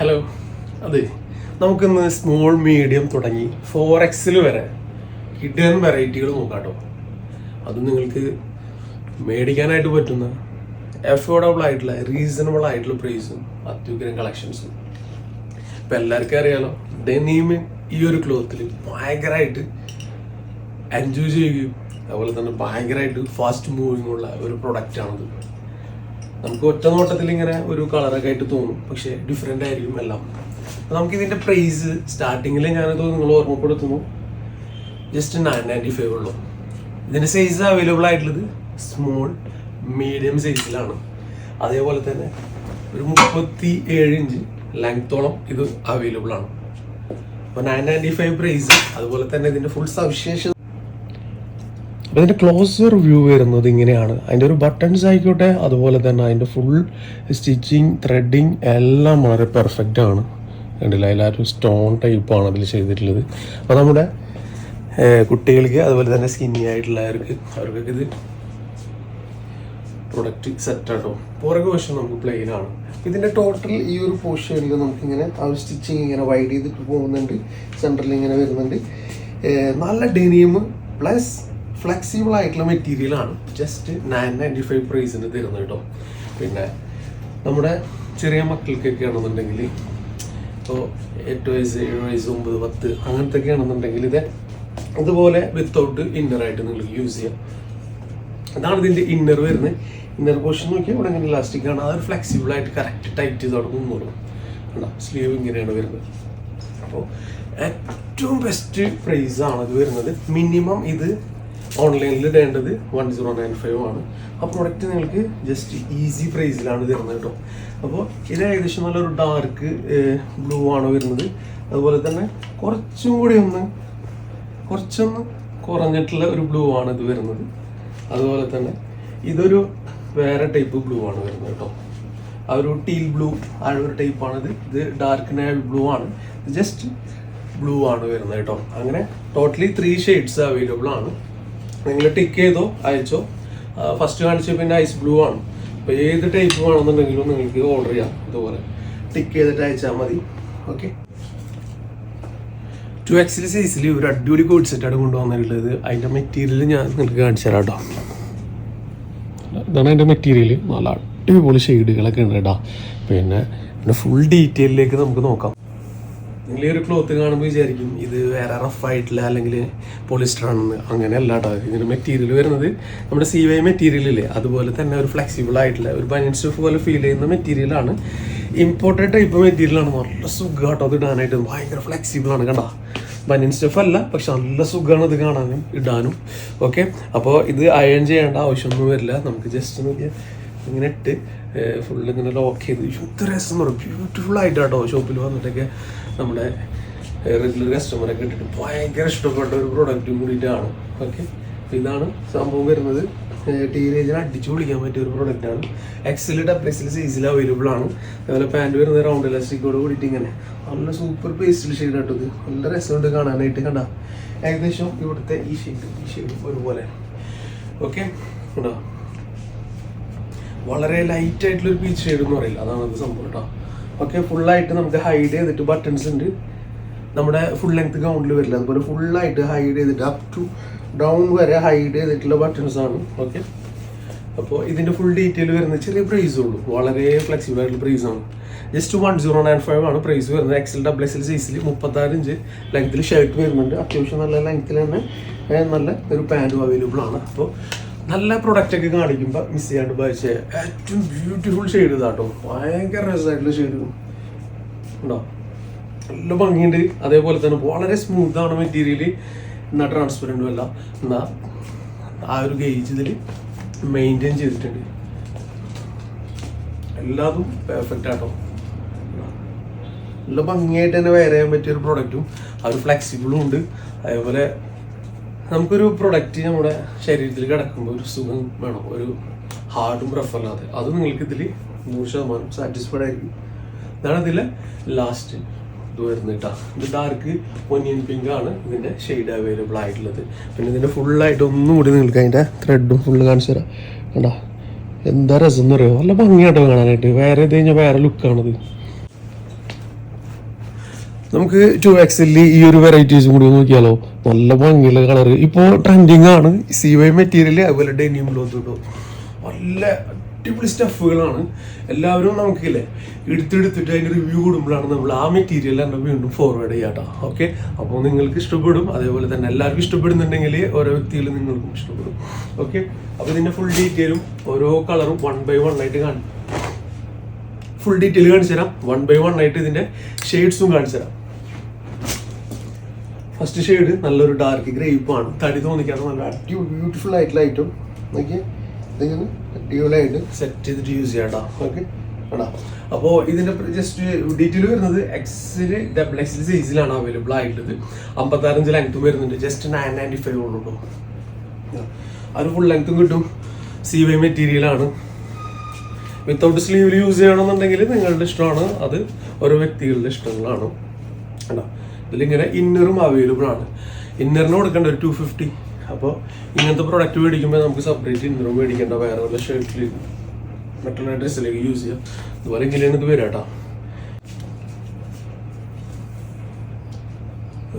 Hello അതെ. നമുക്കിന്ന് small medium തുടങ്ങി ഫോർ എക്സിൽ വരെ ഹിഡൻ വെറൈറ്റികൾ നോക്കാട്ടോ അത് നിങ്ങൾക്ക് മേടിക്കാനായിട്ട് പറ്റുന്ന എഫോർഡബിൾ ആയിട്ടുള്ള റീസണബിൾ ആയിട്ടുള്ള പ്രൈസും അത്യുഗ്രം കളക്ഷൻസും ഇപ്പം എല്ലാവർക്കും അറിയാലോ ഡെനീമ് ഈ ഒരു ക്ലോത്തിൽ ഭയങ്കരമായിട്ട് എൻജോയ് ചെയ്യുകയും അതുപോലെ തന്നെ ഭയങ്കരമായിട്ട് ഫാസ്റ്റ് മൂവിങ് ഉള്ള ഒരു പ്രൊഡക്റ്റാണിത് നമുക്ക് ഒറ്റ നോട്ടത്തിൽ ഇങ്ങനെ ഒരു കളറൊക്കെ ആയിട്ട് തോന്നും. പക്ഷെ ഡിഫറെന്റ് ആയിരിക്കും എല്ലാം. അപ്പോൾ നമുക്ക് ഇതിന്റെ പ്രൈസ് സ്റ്റാർട്ടിങ്ങിൽ ഞാനത് നിങ്ങൾ ഓർമ്മപ്പെടുത്തുന്നു ജസ്റ്റ് നയൻ നയന്റി ഫൈവ് ഉള്ളൂ. ഇതിന്റെ സൈസ് അവൈലബിൾ ആയിട്ടുള്ളത് സ്മോൾ മീഡിയം സൈസിലാണ് അതേപോലെ തന്നെ ഒരു മുപ്പത്തി ഏഴ് ഇഞ്ച് ലെങ്ത്തോളം ഇത് അവൈലബിൾ ആണ്. അപ്പോൾ നയൻ നയന്റി ഫൈവ് പ്രൈസ് അതുപോലെ തന്നെ ഇതിന്റെ ഫുൾ സവിശേഷത ഇതിന്റെ ക്ലോസർ വ്യൂ വരുന്നത് ഇങ്ങനെയാണ്. അതിന്റെ ഒരു ബട്ടൺസ് ആയിക്കോട്ടെ അതുപോലെ തന്നെ അതിന്റെ ഫുൾ സ്റ്റിച്ചിങ് ത്രെഡിങ് എല്ലാം വളരെ പെർഫെക്റ്റ് ആണ്. കണ്ടില്ല? എല്ലാവരും സ്റ്റോൺ ടൈപ്പാണ് അതിൽ ചെയ്തിട്ടുള്ളത്. അപ്പോൾ നമ്മുടെ കുട്ടികൾക്ക് അതുപോലെ തന്നെ സ്കിന്നി ആയിട്ടുള്ളവർക്ക് അവർക്കൊക്കെ ഇത് പ്രൊഡക്റ്റ് സെറ്റ് ആട്ടോ. പുറകെ വശം നമുക്ക് പ്ലെയിൻ ആണ്. ഇതിന്റെ ടോട്ടൽ ഈ ഒരു പോർഷനിൽ നമുക്ക് ഇങ്ങനെ ആ ഒരു സ്റ്റിച്ചിങ് ഇങ്ങനെ വൈഡ് ചെയ്തിട്ട് പോകുന്നുണ്ട്. സെന്ററിൽ ഇങ്ങനെ വരുന്നുണ്ട്. നല്ല ഡെനിയം പ്ലസ് ഫ്ലെക്സിബിൾ ആയിട്ടുള്ള മെറ്റീരിയൽ ആണ്. ജസ്റ്റ് നയൻ നയന്റി ഫൈവ് പ്രൈസിന് തരുന്നത് കേട്ടോ. പിന്നെ നമ്മുടെ ചെറിയ മക്കൾക്കൊക്കെ ആണെന്നുണ്ടെങ്കിൽ ഇപ്പോൾ എട്ട് വയസ്സ് ഏഴ് വയസ്സ് ഒമ്പത് പത്ത് അങ്ങനത്തെ ഒക്കെ ആണെന്നുണ്ടെങ്കിൽ ഇത് അതുപോലെ വിത്തൗട്ട് ഇന്നറായിട്ട് നിങ്ങൾക്ക് യൂസ് ചെയ്യാം. അതാണ് ഇതിന്റെ ഇന്നർ വരുന്നത്. ഇന്നർ പോർഷൻ നോക്കിയാൽ ഇവിടെ ഇങ്ങനെ ഇലാസ്റ്റിക് ആണ്. അതൊരു ഫ്ലെക്സിബിൾ ആയിട്ട് കറക്റ്റ് ടൈറ്റ് ചെയ്ത് അവിടെ നിന്നോളും. കണ്ടോ? സ്ലീവ് ഇങ്ങനെയാണ് വരുന്നത്. അപ്പോൾ ഏറ്റവും ബെസ്റ്റ് പ്രൈസാണ് ഇത് വരുന്നത്. മിനിമം ഇത് ഓൺലൈനിൽ ഇടേണ്ടത് വൺ സീറോ നയൻ ഫൈവ് ആണ്. ആ പ്രോഡക്റ്റ് നിങ്ങൾക്ക് ജസ്റ്റ് ഈസി പ്രൈസിലാണ് തരുന്നത് കേട്ടോ അപ്പോൾ ഇത് ഏകദേശം നല്ലൊരു ഡാർക്ക് ബ്ലൂ ആണ് വരുന്നത്. അതുപോലെ തന്നെ കുറച്ചും കൂടി ഒന്ന് കുറച്ചൊന്ന് കുറഞ്ഞിട്ടുള്ള ഒരു ബ്ലൂ ആണ് ഇത് വരുന്നത്. അതുപോലെ തന്നെ ഇതൊരു വേറെ ടൈപ്പ് ബ്ലൂ ആണ് വരുന്നത് കേട്ടോ ആ ഒരു ടീൽ ബ്ലൂ ആ ഒരു ടൈപ്പാണ് ഇത്. ഇത് ഡാർക്ക് നയൽ ബ്ലൂ ആണ്. ജസ്റ്റ് ബ്ലൂ ആണ് വരുന്നത് കേട്ടോ അങ്ങനെ ടോട്ടലി ത്രീ ഷെയ്ഡ്സ് അവൈലബിൾ ആണ്. നിങ്ങൾ ടിക്ക് ചെയ്തോ അയച്ചോ. ഫസ്റ്റ് കാണിച്ചു പിന്നെ ഐസ് ബ്ലൂ ആണ്. അപ്പോൾ ഏത് ടൈപ്പ് വേണമെന്നുണ്ടെങ്കിലും നിങ്ങൾക്ക് ഓർഡർ ചെയ്യാം ഇതുപോലെ. ടിക്ക് ചെയ്തിട്ട് അയച്ചാൽ മതി. ഓക്കെ ടു എക്സിൽ ഒരു അടിപൊളി കോഡ് സെറ്റാണ് കൊണ്ടുവന്നിട്ടുള്ളത്. അതിന്റെ മെറ്റീരിയൽ ഞാൻ നിങ്ങൾക്ക് കാണിച്ചു തരാം കേട്ടോ ഇതാണ് അതിന്റെ മെറ്റീരിയൽ നല്ല അടിപൊളി ഷെയ്ഡുകളൊക്കെ ഉണ്ട് കേട്ടോ പിന്നെ പിന്നെ ഫുൾ ഡീറ്റെയിലേക്ക് നമുക്ക് നോക്കാം. ഈ ഒരു ക്ലോത്ത് കാണുമ്പോൾ വിചാരിക്കും ഇത് വേറെ റഫായിട്ടില്ല അല്ലെങ്കിൽ പോളിസ്റ്റർ ആണെന്ന്. അങ്ങനെയല്ല കേട്ടോ ഇതിന് മെറ്റീരിയൽ വരുന്നത് നമ്മുടെ സി വൈ മെറ്റീരിയൽ ഇല്ലേ? അതുപോലെ തന്നെ ഒരു ഫ്ലെക്സിബിൾ ആയിട്ടുള്ള ഒരു ബനിയൻ സ്റ്റഫ് പോലെ ഫീൽ ചെയ്യുന്ന മെറ്റീരിയലാണ് ഇമ്പോർട്ടന്റ് ടൈപ്പ് മെറ്റീരിയലാണ് നല്ല സുഖം കേട്ടോ അത് ഇടാനായിട്ട്. ഭയങ്കര ഫ്ലെക്സിബിൾ ആണ് കണ്ടോ. ബനിയൻ സ്റ്റഫ് അല്ല പക്ഷെ നല്ല സുഖമാണ് ഇത് കാണാനും ഇടാനും. ഓക്കെ അപ്പോൾ ഇത് അയൺ ചെയ്യേണ്ട ആവശ്യമൊന്നും വരില്ല. നമുക്ക് ജസ്റ്റ് നോക്കിയാൽ ഇങ്ങനെ ഇട്ട് ഫുള്ള് ഇങ്ങനെ ലോക്ക് ചെയ്ത്. എന്ത് രസം പറയും. ബ്യൂട്ടിഫുൾ ആയിട്ട് കേട്ടോ ഷോപ്പിൽ വന്നിട്ടൊക്കെ നമ്മുടെ റെഗുലർ കസ്റ്റമറൊക്കെ ഇട്ടിട്ട് ഭയങ്കര ഇഷ്ടപ്പെട്ട ഒരു പ്രൊഡക്റ്റും കൂടിയിട്ടാണ് ഓക്കെ ഇതാണ്. സംഭവം വരുന്നത്. ടീനേജിനെ അടിച്ചു പൊളിക്കാൻ പറ്റിയ ഒരു പ്രൊഡക്റ്റാണ് എക്സൽ ഡബിൾ എക്സൽ സൈസിൽ അവൈലബിൾ ആണ്. അതുപോലെ പാന്റ് വരുന്ന റൗണ്ട് ഇലാസ്റ്റിക്കോട് കൂടിയിട്ട് ഇങ്ങനെ. നല്ല സൂപ്പർ പേസ്റ്റിൽ ഷെയ്ഡ് ആട്ടത് നല്ല രസമുണ്ട് കാണാനായിട്ട് കണ്ട. ഏകദേശം ഇവിടുത്തെ ഈ ഷെയ്ഡ് ഈ ഷെയ്ഡ് ഒരുപോലെ. ഓക്കെ കണ്ടോ? വളരെ ലൈറ്റ് ആയിട്ടുള്ള ഒരു പീച്ച് ഷെയ്ഡ് എന്ന് പറയില്ല. അതാണ് അത് സംഭവം കേട്ടോ ഓക്കെ ഫുള്ളായിട്ട് നമുക്ക് ഹൈഡ് ചെയ്തിട്ട് ബട്ടൺസ് ഉണ്ട്. നമ്മുടെ ഫുൾ ലെങ്ത് ഗൗണ്ടിൽ വരില്ല. അതുപോലെ ഫുള്ളായിട്ട് ഹൈഡ് ചെയ്തിട്ട് അപ് ടു ഡൗൺ വരെ ഹൈഡ് ചെയ്തിട്ടുള്ള ബട്ടൺസ് ആണ്. ഓക്കെ അപ്പോൾ ഇതിന്റെ ഫുൾ ഡീറ്റെയിൽ വരുന്നത് ചെറിയ പ്രൈസ് ഉള്ളൂ. വളരെ ഫ്ലെക്സിബിൾ ആയിട്ടുള്ള പ്രൈസ് ആണ്. Just one zero nine five ആണ് പ്രൈസ് വരുന്നത്. എക്സൽ ഡബിൾ എക്സൽ സൈസിൽ മുപ്പത്താറ് ഇഞ്ച് ലെങ്ത്തിൽ ഷർട്ട് വരുന്നുണ്ട്. അത്യാവശ്യം നല്ല ലെങ്ത്തിൽ തന്നെ നല്ല ഒരു പാന്റും അവൈലബിൾ ആണ്. അപ്പോൾ നല്ല പ്രൊഡക്റ്റ് ഒക്കെ കാണിക്കുമ്പോൾ മിസ് ചെയ്യാണ്ട് വായിച്ച ഏറ്റവും ബ്യൂട്ടിഫുൾ ഷെയ്ഡ് ഇതാട്ടോ. ഭയങ്കര രസമായിട്ടുള്ള ഷെയ്ഡ് ഉണ്ടോ? നല്ല ഭംഗിയുണ്ട്. അതേപോലെ തന്നെ വളരെ സ്മൂത്ത് ആണ് മെറ്റീരിയൽ എന്നാ ട്രാൻസ്പെറന്റും അല്ല. എന്നാ ആ ഒരു ഗേജ് ഇതിൽ മെയിന്റെയിൻ ചെയ്തിട്ടുണ്ട്. എല്ലാതും പെർഫെക്റ്റ് ആട്ടോ. നല്ല ഭംഗിയായിട്ട് തന്നെ വെയർ ചെയ്യാൻ പറ്റിയ ഒരു പ്രൊഡക്റ്റും ആ ഫ്ലെക്സിബിളും ഉണ്ട്. അതേപോലെ നമുക്കൊരു പ്രൊഡക്റ്റ് നമ്മുടെ ശരീരത്തിൽ കിടക്കുമ്പോൾ ഒരു സുഖം വേണം ഒരു ഹാർഡും റഫ് അല്ലാതെ. അത് നിങ്ങൾക്ക് ഇതിൽ നൂറ് ശതമാനം സാറ്റിസ്ഫൈഡ് ആയിരിക്കും. ഇതാണ് ഇതിലെ ലാസ്റ്റ് ഇത് വരുന്നിട്ടാ ഇത് ഡാർക്ക് ഒനിയൻ പിങ്ക് ആണ് ഇതിന്റെ ഷെയ്ഡ് അവൈലബിൾ ആയിട്ടുള്ളത്. പിന്നെ ഇതിന്റെ ഫുള്ളായിട്ട് ഒന്നും കൂടി നിങ്ങൾക്ക് അതിന്റെ ത്രെഡും ഫുള്ള് കാണിച്ചു തരാം. കണ്ടാ? എന്താ രസം എന്ന് പറയുമോ നല്ല ഭംഗിയാട്ടോ കാണാനായിട്ട്. വേറെ ഇത് കഴിഞ്ഞാൽ വേറെ ലുക്കാണിത് നമുക്ക് ടു എക്സിൽ ഈ ഒരു വെറൈറ്റീസും കൂടി നോക്കിയാലോ? നല്ല ഭംഗിയുള്ള കളർ ഇപ്പോൾ ട്രെൻഡിങ് ആണ്. സി വൈ മെറ്റീരിയൽ അതുപോലെ ഡെനിയം ക്ലോത്ത് കിട്ടും നല്ല അടിപൊളി സ്റ്റഫുകളാണ് എല്ലാവരും നമുക്കില്ലേ എടുത്തെടുത്തിട്ട് അതിന്റെ റിവ്യൂ കൂടുമ്പോഴാണ് നമ്മൾ ആ മെറ്റീരിയൽ തന്നെ വീണ്ടും ഫോർവേഡ് ചെയ്യാട്ടോ ഓക്കെ അപ്പോൾ നിങ്ങൾക്ക് ഇഷ്ടപ്പെടും. അതേപോലെ തന്നെ എല്ലാവർക്കും ഇഷ്ടപ്പെടുന്നുണ്ടെങ്കിൽ ഓരോ വ്യക്തികളും നിങ്ങൾക്കും ഇഷ്ടപ്പെടും. ഓക്കെ അപ്പോൾ ഇതിന്റെ ഫുൾ ഡീറ്റെയിലും ഓരോ കളറും വൺ ബൈ വൺ ആയിട്ട് കാണും ഫുൾ ഡീറ്റെയിൽ കാണിച്ചു തരാം. വൺ ബൈ വൺ ആയിട്ട് ഇതിന്റെ ഷെയ്ഡ്സും കാണിച്ചു തരാം. ഫസ്റ്റ് ഷെയ്ഡ് നല്ലൊരു ഡാർക്ക് ഗ്രേപ്പ് ആണ്. തടി തോന്നിക്കാത്ത നല്ല അടിപൊളി ബ്യൂട്ടിഫുൾ ആയിട്ടുള്ള ഐറ്റം നോക്കിയാൽ ഇതിങ്ങനെ? അടിപൊളിയായിട്ട്. സെറ്റ് ചെയ്തിട്ട് യൂസ് ചെയ്യാം കേട്ടോ ഓക്കെ. ആടാ അപ്പോൾ ഇതിന്റെ ജസ്റ്റ് ഡീറ്റെയിൽ വരുന്നത് എക്സിൽ ഡബിൾ എക്സിൽ സൈസിലാണ് അവൈലബിൾ ആയിട്ടുള്ളത്. അമ്പത്താറഞ്ച് ലെങ്ത്തും വരുന്നുണ്ട്. ജസ്റ്റ് നയൻ നയന്റി ഫൈവ് ഉള്ളൂ കേട്ടോ അത് ഫുൾ ലെങ്ത്തും കിട്ടും. സി വൈ മെറ്റീരിയൽ ആണ്. വിത്തൗട്ട് സ്ലീവിൽ യൂസ് ചെയ്യണമെന്നുണ്ടെങ്കിൽ നിങ്ങളുടെ ഇഷ്ടമാണ്. അത് ഓരോ വ്യക്തികളുടെ ഇഷ്ടങ്ങളാണ്. കണ്ടോ? ഇതിലിങ്ങനെ ഇന്നറും അവൈലബിൾ ആണ്. ഇന്നറിന് കൊടുക്കേണ്ട ഒരു ടു ഫിഫ്റ്റി അപ്പോൾ ഇങ്ങനത്തെ പ്രോഡക്റ്റ് മേടിക്കുമ്പോൾ നമുക്ക് സെപ്പറേറ്റ് ഇന്നറും മേടിക്കേണ്ട. വേറെ വല്ല ഷർട്ടിൽ മറ്റുള്ള ഡ്രസ്സിലേക്ക് യൂസ് ചെയ്യാം. അതുപോലെ ഇങ്ങനെയാണ് ഇത് വരിക കേട്ടോ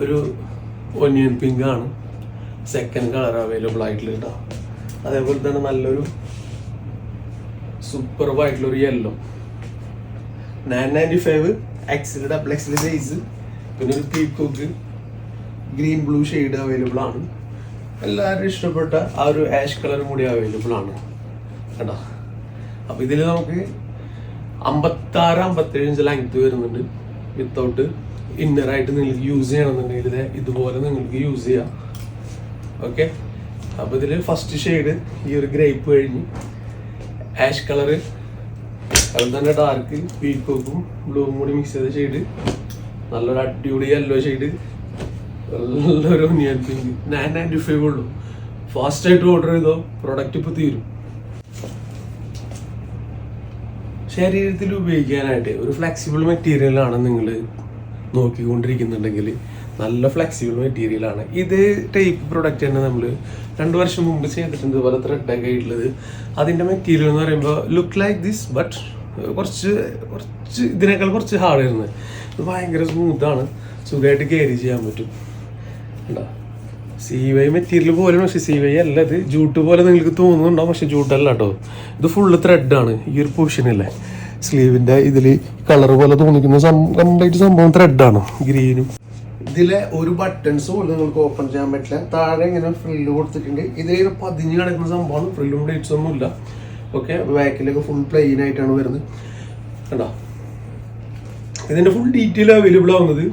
ഒരു ഒനിയൻ പിങ്ക് ആണ്. സെക്കൻഡ് കളർ അവൈലബിൾ ആയിട്ടുള്ള കേട്ടോ അതേപോലെ തന്നെ നല്ലൊരു സൂപ്പർ ആയിട്ടുള്ള ഒരു yellow nine ninety five XL double XL size പിന്നെ ഒരു peacock green blue shade available ആണ്. എല്ലാവരും ഇഷ്ടപ്പെട്ട ആ ഒരു ആഷ് കളറും കൂടി അവൈലബിൾ ആണ്. കേട്ടോ അപ്പോൾ ഇതിൽ നമുക്ക് അമ്പത്താറ് അമ്പത്തേഴ് ഇഞ്ച് ലെങ്ത് വരുന്നുണ്ട്. വിത്തൗട്ട് ഇന്നറായിട്ട് നിങ്ങൾക്ക് യൂസ് ചെയ്യണമെന്നുണ്ടെങ്കിൽ ഇത് ഇതുപോലെ നിങ്ങൾക്ക് യൂസ് ചെയ്യാം. ഓക്കെ അപ്പോൾ ഇതിൽ ഫസ്റ്റ് ഷെയ്ഡ് ഈ ഒരു ഗ്രേപ്പ് കഴിഞ്ഞ് ആഷ് കളറ് അതുപോലെ തന്നെ ഡാർക്ക് പീക്കോക്കും ബ്ലൂവും കൂടി മിക്സ് ചെയ്ത ഷെയ്ഡ് നല്ലൊരു അടിപൊളി യെല്ലോ ഷെയ്ഡ് നല്ലൊരു നയൻ നയന്റി ഫൈവ് ഉള്ളൂ. ഫാസ്റ്റ് ആയിട്ട് ഓർഡർ ചെയ്തോ? പ്രൊഡക്റ്റ് ഇപ്പോൾ തീരും. ശരീരത്തിൽ ഉപയോഗിക്കാനായിട്ട് ഒരു ഫ്ലെക്സിബിൾ മെറ്റീരിയലാണ് നിങ്ങൾ നോക്കിക്കൊണ്ടിരിക്കുന്നുണ്ടെങ്കിൽ നല്ല ഫ്ലെക്സിബിൾ മെറ്റീരിയലാണ് ഇത് ടൈപ്പ് പ്രൊഡക്റ്റ് തന്നെ നമ്മൾ രണ്ട് വർഷം മുമ്പ് ചെയ്തിട്ടുണ്ട്. ഇതുപോലെ ത്രെഡൊക്കെ ആയിട്ടുള്ളത്. അതിന്റെ മെറ്റീരിയൽ എന്ന് പറയുമ്പോൾ ലുക്ക് ലൈക്ക് ദിസ് ബട്ട് കുറച്ച് കുറച്ച് ഇതിനേക്കാൾ കുറച്ച് ഹാർഡ് ആയിരുന്നു. ഇത് ഭയങ്കര സ്മൂത്താണ് സുഖമായിട്ട് ക്യാരി ചെയ്യാൻ പറ്റും. ഉണ്ടോ സി വൈ മെറ്റീരിയൽ പോലെ പക്ഷെ സി വൈ അല്ല ഇത് ജൂട്ട് പോലെ നിങ്ങൾക്ക് തോന്നുന്നുണ്ടാവും പക്ഷെ ജൂട്ടല്ല കേട്ടോ ഇത് ഫുള്ള് ത്രെഡാണ് ഈ ഒരു പോർഷനല്ലേ സ്ലീവിന്റെ ഇതിൽ കളർ പോലെ തോന്നിക്കുന്ന കംപ്ലീറ്റ് സംഭവം ത്രെഡാണ് ഗ്രീനും ഇതിലെ ഒരു ബട്ടൺസ് പോലും നിങ്ങൾക്ക് ഓപ്പൺ ചെയ്യാൻ പറ്റില്ല. താഴെ ഇങ്ങനെ ഫ്രില്ല് കൊടുത്തിട്ടുണ്ട്. ഇതിലിങ്ങനെ പതിഞ്ഞ് കിടക്കുന്ന സംഭവമാണ്. ഫ്രില്ലും പ്ലേറ്റ്സ് ഒന്നും ഇല്ല ഓക്കെ ബാക്കിലൊക്കെ ഫുൾ പ്ലെയിൻ ആയിട്ടാണ് വരുന്നത്. കണ്ടോ? ഇതിന്റെ ഫുൾ ഡീറ്റെയിൽ അവൈലബിൾ ആവുന്നത്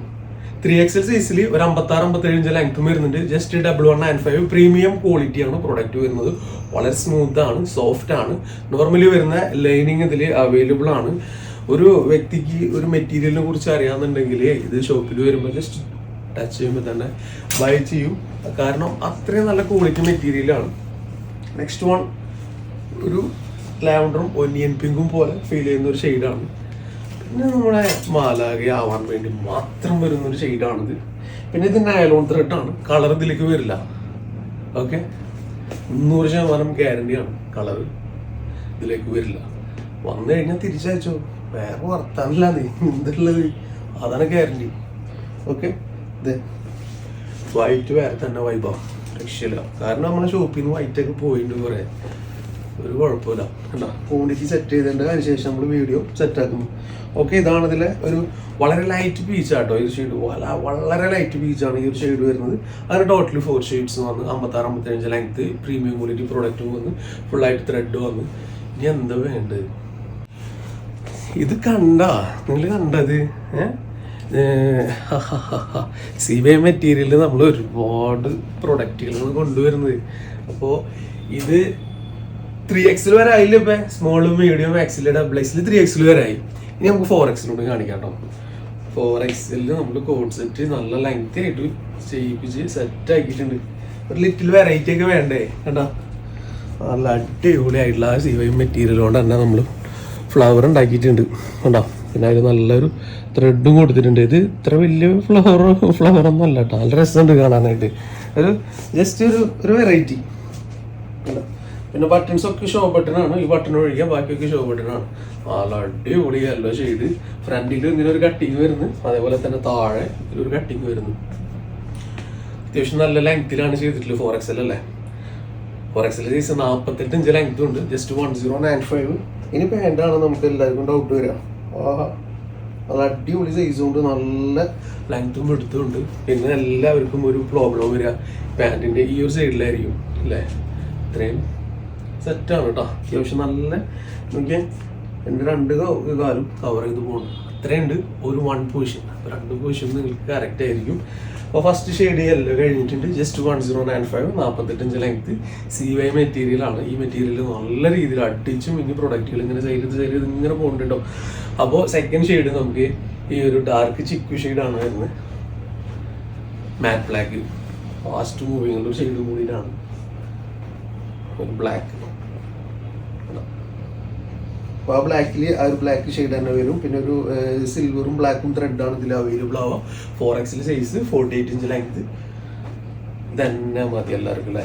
ത്രീ എക്സൽ സൈസിൽ ഒരു അമ്പത്താറ് അമ്പത്തേഴ് ഇഞ്ച് ലെങ്ത്തും വരുന്നുണ്ട്. Just double one nine five premium ക്വാളിറ്റിയാണ് പ്രൊഡക്റ്റ് വരുന്നത്. വളരെ സ്മൂത്ത് ആണ് സോഫ്റ്റ് ആണ്. നോർമലി വരുന്ന ലൈനിങ് ഇതിൽ അവൈലബിൾ ആണ്. ഒരു വ്യക്തിക്ക് ഒരു മെറ്റീരിയലിനെ കുറിച്ച് അറിയാമെന്നുണ്ടെങ്കിൽ ഇത് ഷോപ്പിൽ വരുമ്പോൾ ജസ്റ്റ് ടച്ച് ചെയ്യുമ്പോൾ തന്നെ ബൈ ചെയ്യും. കാരണം അത്രയും നല്ല ക്വാളിറ്റി മെറ്റീരിയലാണ് നെക്സ്റ്റ് വൺ ഒരു ലാവണ്ടറും ഒനിയൻ പിങ്കും പോലെ ഫീൽ ചെയ്യുന്ന ഒരു ഷെയ്ഡാണ് പിന്നെ നമ്മുടെ മാലാകെ ആവാൻ വേണ്ടി മാത്രം വരുന്ന ഒരു ഷെയ്ഡാണിത് പിന്നെ ഇത് നയലോൺ ത്രെഡാണ് കളർ ഇതിലേക്ക് വരില്ല. ഓക്കെ മുന്നൂറ് ശതമാനം ഗ്യാരണ്ടിയാണ് കളർ ഇതിലേക്ക് വരില്ല. വന്നു കഴിഞ്ഞാൽ തിരിച്ചയച്ചോ. വേറെ വർത്താനില്ല നീ. എന്തുള്ളത്? അതാണ് ഗ്യാരണ്ടി ഓക്കെ ഇത് വൈറ്റ് വേറെ തന്നെ വൈബാ രക്ഷയില്ല. കാരണം നമ്മളെ ഷോപ്പിൽ നിന്ന് വൈറ്റ് ഒക്കെ പോയിട്ടുണ്ട് കുറേ. ഒരു കുഴപ്പമില്ല. കണ്ടോ? ക്വാണ്ടിറ്റി സെറ്റ് ചെയ്തതിന്റെ അതിനുശേഷം നമ്മൾ വീഡിയോ സെറ്റ് ആക്കുന്നു. ഓക്കെ ഇതാണ് ഇതിലെ ഒരു വളരെ ലൈറ്റ് പീച്ച് ആട്ടോ ഈ ഷെയ്ഡ് വളരെ ലൈറ്റ് പീച്ചാണ് ഈ ഒരു ഷെയ്ഡ് വരുന്നത്. അതിന് ടോട്ടലി ഫോർ ഷെയ്ഡ്സ് വന്ന് അമ്പത്താറ് അമ്പത്തഞ്ച് ലെങ്ത്ത് പ്രീമിയം ക്വാളിറ്റി പ്രോഡക്റ്റ് വന്ന് ഫുള്ളായിട്ട് ത്രെഡ് വന്ന്. ഇനി എന്താ വേണ്ടത്? ഇത് കണ്ട നിങ്ങൾ കണ്ടത്? സി ബി ഐ മെറ്റീരിയൽ നമ്മൾ ഒരുപാട് പ്രൊഡക്റ്റുകളാണ് കൊണ്ടുവരുന്നത്. അപ്പോൾ ഇത് ത്രീ എക്സിൽ വരെ ആയില്ല ഇപ്പൊ? സ്മോളും medium XL double XL three XL വരെ ആയി. ഇനി നമുക്ക് ഫോർ എക്സിലൂടെ കാണിക്കാം കേട്ടോ ഫോർ എക്സിൽ നമ്മൾ കോഡ് സെറ്റ് നല്ല ലെങ്ത് ആയിട്ട് ചെയ്യിപ്പിച്ച് സെറ്റ് ആക്കിയിട്ടുണ്ട്. ഒരു ലിറ്റിൽ വെറൈറ്റി ഒക്കെ വേണ്ടേ? കേട്ടോ നല്ല അടിപൊളിയായിട്ടുള്ള ആ സി വൈ മെറ്റീരിയൽ കൊണ്ട് തന്നെ നമ്മൾ ഫ്ലവർ ഉണ്ടാക്കിയിട്ടുണ്ട്. കേട്ടോ പിന്നെ അതിൽ നല്ലൊരു ത്രെഡും കൊടുത്തിട്ടുണ്ട്. ഇത് ഇത്ര വലിയ ഫ്ലവർ ഫ്ലവർ ഒന്നും അല്ല കേട്ടോ നല്ല രസമുണ്ട് കാണാനായിട്ട്. ഒരു ജസ്റ്റ് ഒരു ഒരു വെറൈറ്റി കണ്ടോ? പിന്നെ ബട്ടൺസ് ഒക്കെ ഷോ ബട്ടൺ ആണ്. ഈ ബട്ടൺ ഒഴികെ ബാക്കിയൊക്കെ ഷോ ബട്ടൺ ആണ്. നല്ല അടിപൊളി യെല്ലോ ഷെയ്ഡ് ഫ്രണ്ടിൽ ഒരു കട്ടിങ് വരുന്നു. അതേപോലെ തന്നെ താഴെ ഒരു കട്ടിങ് വരുന്നു. അത്യാവശ്യം നല്ല ലെങ്തിലാണ് ചെയ്തിട്ടുള്ളത് ഫോർ എക്സൽ അല്ലേ? ഫോർ എക്സൽ സൈസ് നാൽപ്പത്തെട്ട് ഇഞ്ച് ലെങ്ത് ഉണ്ട്. Just one zero nine five ഇനി പാന്റാണ് നമുക്ക് എല്ലാവർക്കും ഡൗട്ട് വരിക. ആഹാ. നല്ല അടിപൊളി സൈസ് കൊണ്ട് നല്ല ലെങ്ത്തും എടുത്തും ഉണ്ട്. പിന്നെ എല്ലാവർക്കും ഒരു പ്രോബ്ലം വരിക. പാന്റിന്റെ ഈ ഒരു സൈഡിലായിരിക്കും അല്ലേ? ഇത്രയും. സെറ്റാണ് കേട്ടോ അത്യാവശ്യം നല്ല നോക്കിയാൽ എന്റെ രണ്ട് കാലും കവർ ചെയ്ത് പോകുന്നു അത്രയുണ്ട് ഒരു വൺ പൊസിഷൻ അപ്പോൾ രണ്ട് പൊസിഷൻ നിങ്ങൾക്ക് കറക്റ്റ് ആയിരിക്കും. അപ്പോൾ ഫസ്റ്റ് ഷെയ്ഡ് എല്ലാം കഴിഞ്ഞിട്ടുണ്ട്. Just one zero nine five നാൽപ്പത്തെട്ടഞ്ച് length C Y material ആണ്. ഈ മെറ്റീരിയൽ നല്ല രീതിയിൽ അടിച്ചും ഇനി പ്രൊഡക്റ്റുകൾ ഇങ്ങനെ ചെയ്ത് ചെയ്ത് ഇങ്ങനെ പോകുന്നുണ്ടോ അപ്പോൾ സെക്കൻഡ് ഷെയ്ഡ് നമുക്ക് ഈ ഒരു ഡാർക്ക് ചിക്കു ഷെയ്ഡാണ് വരുന്നത്. മാറ്റ് ബ്ലാക്ക് ഫാസ്റ്റ് മൂവിങ്ങുള്ള ഒരു ഷെയ്ഡ് കൂടിയിട്ടാണ്. ഒരു ബ്ലാക്ക് അപ്പോൾ ആ ബ്ലാക്കിൽ ആ ഒരു ബ്ലാക്ക് ഷെയ്ഡ് തന്നെ വരും. പിന്നെ ഒരു സിൽവറും ബ്ലാക്കും ത്രെഡാണ് ഇതിൽ അവൈലബിൾ ആവാം. Four XL size forty eight inch length തന്നെ മതി എല്ലാവർക്കും അല്ലേ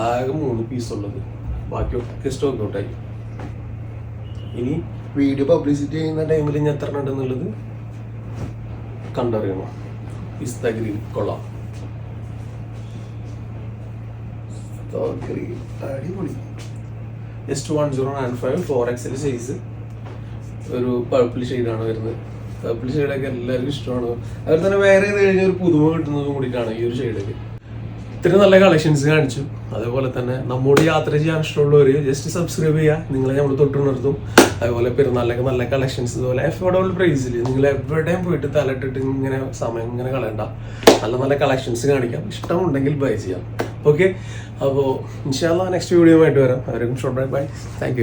ആകെ മൂന്ന് പീസ് ഉള്ളത്. ബാക്കിയൊക്കെ സ്റ്റോക്ക് ഔട്ടായി ഇനി വീഡിയോ പബ്ലിസിറ്റി ചെയ്യുന്ന ടൈമിൽ ഇനി എത്ര ഉണ്ടെന്നുള്ളത് കണ്ടറിയണം. പിസ്ത ഗ്രീൻ കൊള്ളാം പിസ്ത green two one zero nine five four XL size ഒരു പർപ്പിൾ ഷെയ്ഡാണ് വരുന്നത്. പർപ്പിൾ ഷെയ്ഡൊക്കെ എല്ലാവർക്കും ഇഷ്ടമാണ്. അതുപോലെ തന്നെ വേറെ ചെയ്ത് കഴിഞ്ഞാൽ ഒരു പുതുമ കിട്ടുന്നതും കൂടിയിട്ടാണ് ഈ ഒരു ഷെയ്ഡൊക്കെ ഇത്രയും നല്ല കളക്ഷൻസ് കാണിച്ചു. അതേപോലെ തന്നെ നമ്മോട് യാത്ര ചെയ്യാൻ ഇഷ്ടമുള്ളവർ ജസ്റ്റ് സബ്സ്ക്രൈബ് ചെയ്യുക നിങ്ങളെ നമ്മൾ തൊട്ടുണർത്തും. അതുപോലെ പെരുന്നാളിലൊക്കെ നല്ല കളക്ഷൻസ് അതുപോലെ എഫോർഡബിൾ പ്രൈസിൽ നിങ്ങൾ എവിടെയും പോയിട്ട് തലട്ടിട്ട് ഇങ്ങനെ സമയം ഇങ്ങനെ കളയണ്ട. നല്ല നല്ല കളക്ഷൻസ് കാണിക്കാം. ഇഷ്ടമുണ്ടെങ്കിൽ ബൈ ചെയ്യാം. ഓക്കെ അപ്പോൾ ഇൻഷാല്ല നെക്സ്റ്റ് വീഡിയോ ആയിട്ട് വരാം. അവരും ഷോർട്ട് ബൈ ബൈ താങ്ക്